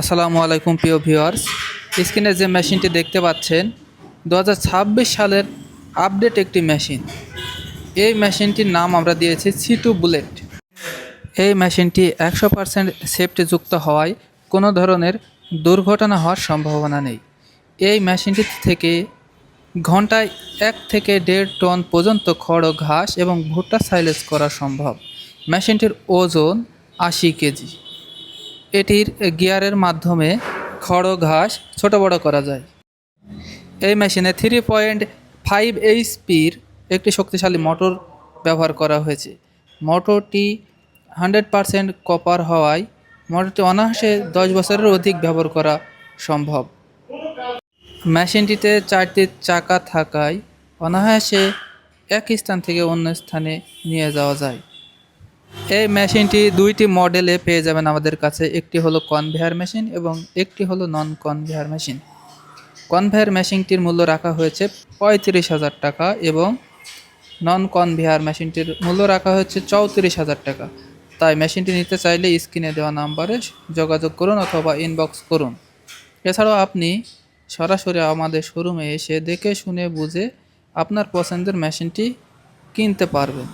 আসসালামু আলাইকুম প্রিয় ভিউয়ার্স, স্ক্রিনে যে মেশিনটি দেখতে পাচ্ছেন, দু হাজার ছাব্বিশ সালের আপডেট একটি মেশিন। এই মেশিনটির নাম আমরা দিয়েছি সি টু বুলেট এই মেশিনটি একশো পারসেন্ট সেফটিযুক্ত হওয়ায় কোনো ধরনের দুর্ঘটনা হওয়ার সম্ভাবনা নেই। এই মেশিনটি থেকে ঘন্টায় এক থেকে দেড় টন পর্যন্ত খড় ঘাস এবং ভুট্টা সাইলেজ করা সম্ভব। মেশিনটির ওজন আশি কেজি। এটির গিয়ারের মাধ্যমে খড় ঘাস ছোট বড় করা যায়। এই মেশিনে থ্রি পয়েন্ট ফাইভ এইচপির একটি শক্তিশালী মোটর ব্যবহার করা হয়েছে। মোটরটি হান্ড্রেড পারসেন্ট কপার হওয়ায় মোটরটি অনায়াসে দশ বছরের অধিক ব্যবহার করা সম্ভব। মেশিনটিতে চারটি চাকা থাকায় অনায়াসে এক স্থান থেকে অন্য স্থানে নিয়ে যাওয়া যায়। এই মেশিনটি দুইটি মডেলে পেয়ে যাবেন আমাদের কাছে। একটি হলো কনভেয়ার মেশিন এবং একটি হলো নন কনভেয়ার মেশিন কনভেয়ার মেশিনটির মূল্য রাখা হয়েছে পঁয়ত্রিশ হাজার টাকা এবং নন কনভেয়ার মেশিনটির মূল্য রাখা হয়েছে চৌত্রিশ হাজার টাকা। তাই মেশিনটি নিতে চাইলে স্ক্রিনে দেওয়া নাম্বারে যোগাযোগ করুন অথবা ইনবক্স করুন। এছাড়াও আপনি সরাসরি আমাদের শোরুমে এসে দেখে, শুনে, বুঝে আপনার পছন্দের মেশিনটি কিনতে পারবেন।